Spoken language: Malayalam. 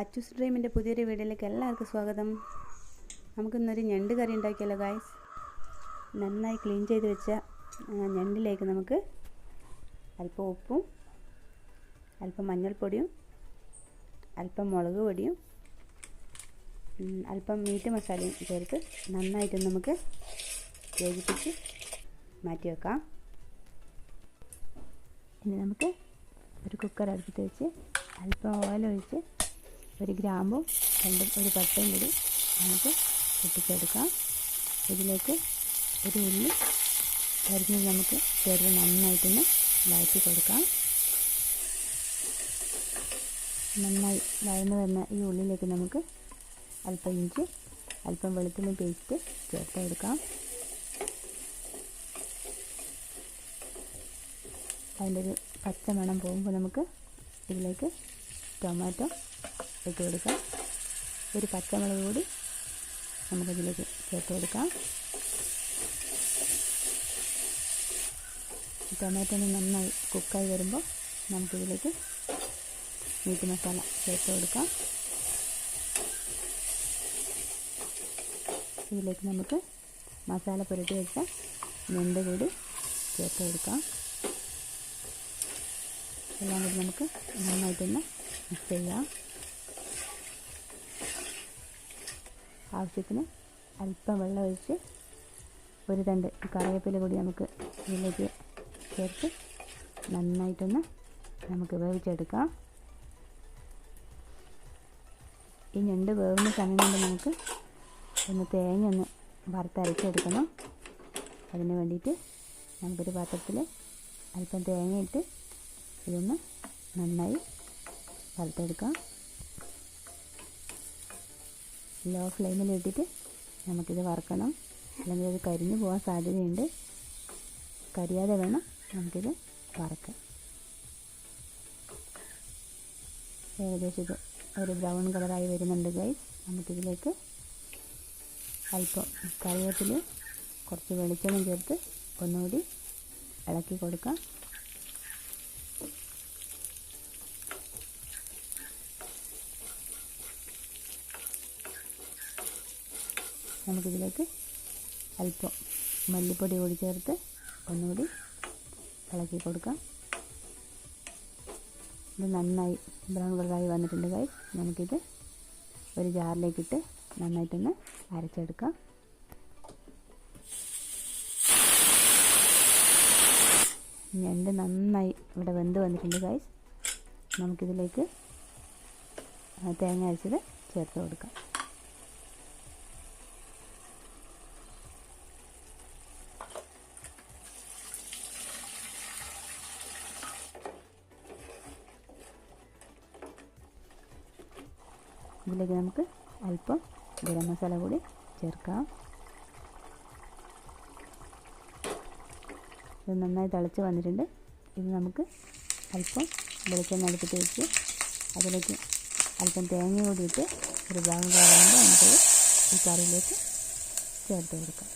അച്ചൂസ് ഡ്രീമിന്റെ പുതിയൊരു വീഡിയോയിലേക്ക് എല്ലാവർക്കും സ്വാഗതം. നമുക്കിന്നൊരു ഞണ്ട് കറി ഉണ്ടാക്കിയല്ലോ ഗായ്സ് നന്നായി ക്ലീൻ ചെയ്ത് വെച്ച ഞണ്ടിലേക്ക് നമുക്ക് അല്പം ഉപ്പും അല്പം മഞ്ഞൾപ്പൊടിയും അല്പം മുളക് പൊടിയും അല്പം മീറ്റ് മസാലയും ചേർത്ത് നന്നായിട്ട് നമുക്ക് യോജിപ്പിച്ച് മാറ്റി വെക്കാം. ഇനി നമുക്ക് ഒരു കുക്കർ അടുപ്പത്ത് വെച്ച് അല്പം ഓയിൽ ഒഴിച്ച് ഒരു ഗ്രാമ്പും രണ്ടും ഒരു പട്ടയും കൂടി നമുക്ക് പൊട്ടിച്ചെടുക്കാം. ഇതിലേക്ക് ഒരു ഉള്ളി അരിഞ്ഞ് നമുക്ക് ചേർത്ത് നന്നായിട്ടൊന്ന് വഴറ്റി കൊടുക്കാം. നന്നായി വഴന്ന് വരുന്ന ഈ ഉള്ളിലേക്ക് നമുക്ക് അല്പം ഇഞ്ചി അല്പം വെളുത്തുള്ളി പേസ്റ്റ് ചേർത്ത് കൊടുക്കാം. അതിന്റെ ഒരു പച്ചമണം പോകുമ്പോൾ നമുക്ക് ഇതിലേക്ക് ടൊമാറ്റോ ഇട്ട് കൊടുക്കാം. ഒരു പച്ചമുളക് കൂടി നമുക്കതിലേക്ക് ചേർത്ത് കൊടുക്കാം. ടൊമാറ്റോ നന്നായി കുക്കായി വരുമ്പോൾ നമുക്കിതിലേക്ക് മീറ്റ് മസാല ചേർത്ത് കൊടുക്കാം. ഇതിലേക്ക് നമുക്ക് മസാല പുരട്ടി വെച്ച ഞണ്ട് കൂടി ചേർത്ത് കൊടുക്കാം. എല്ലാം കൂടി നമുക്ക് നന്നായിട്ടൊന്ന് മിക്സ് ചെയ്യാം. ആവശ്യത്തിന് അല്പം വെള്ളം ഒഴിച്ച് ഒരു തണ്ട് കറിവേപ്പില കൂടി നമുക്ക് ഇതിലേക്ക് ചേർത്ത് നന്നായിട്ടൊന്ന് നമുക്ക് വേവിച്ചെടുക്കാം. ഈ ഞണ്ട് വേവുന്ന സമയം കൊണ്ട് നമുക്ക് ഒന്ന് തേങ്ങ ഒന്ന് വറുത്തരച്ചെടുക്കണം. അതിന് വേണ്ടിയിട്ട് നമുക്കൊരു പാത്രത്തിൽ അല്പം തേങ്ങയിട്ട് ഇതൊന്ന് നന്നായി വറുത്തെടുക്കാം. ലോ ഫ്ലെയിമിൽ ഇട്ടിട്ട് നമുക്കിത് വറക്കണം. അല്ലെങ്കിൽ അത് കരിഞ്ഞു പോകാൻ സാധ്യതയുണ്ട്. കരിയാതെ വേണം നമുക്കിത് വറക്കാം ഏകദേശം ഇത് ഒരു ബ്രൗൺ കളറായി വരുന്നുണ്ട് ഗൈസ് നമുക്കിതിലേക്ക് അല്പം കറിവേപ്പിൽ കുറച്ച് വെളിച്ചെണ്ണം ചേർത്ത് ഒന്നുകൂടി ഇളക്കി കൊടുക്കാം. നമുക്കിതിലേക്ക് അല്പം മല്ലിപ്പൊടി കൂടി ചേർത്ത് ഒന്നുകൂടി ഇളക്കി കൊടുക്കാം. ഇത് നന്നായി ബ്രൗൺ കളറായി വന്നിട്ടുണ്ട് കൈ നമുക്കിത് ഒരു ജാറിലേക്കിട്ട് നന്നായിട്ടൊന്ന് അരച്ചെടുക്കാം. ഞണ്ട് നന്നായി ഇവിടെ വെന്ത് വന്നിട്ടുണ്ട് കായ് നമുക്കിതിലേക്ക് തേങ്ങ അരച്ചത് ചേർത്ത് കൊടുക്കാം. ഇതിലേക്ക് നമുക്ക് അല്പം ഗരം മസാല കൂടി ചേർക്കാം. ഇത് നന്നായി തിളച്ച് വന്നിട്ടുണ്ട്. ഇത് നമുക്ക് അല്പം വെളിച്ചെണ്ണ അടുപ്പിട്ട് വെച്ച് അതിലേക്ക് അല്പം തേങ്ങ കൂടിയിട്ട് ഒരു ഭാഗം കാണുമ്പോൾ നമുക്ക് ഈ കറിയിലേക്ക് ചേർത്ത് കൊടുക്കാം.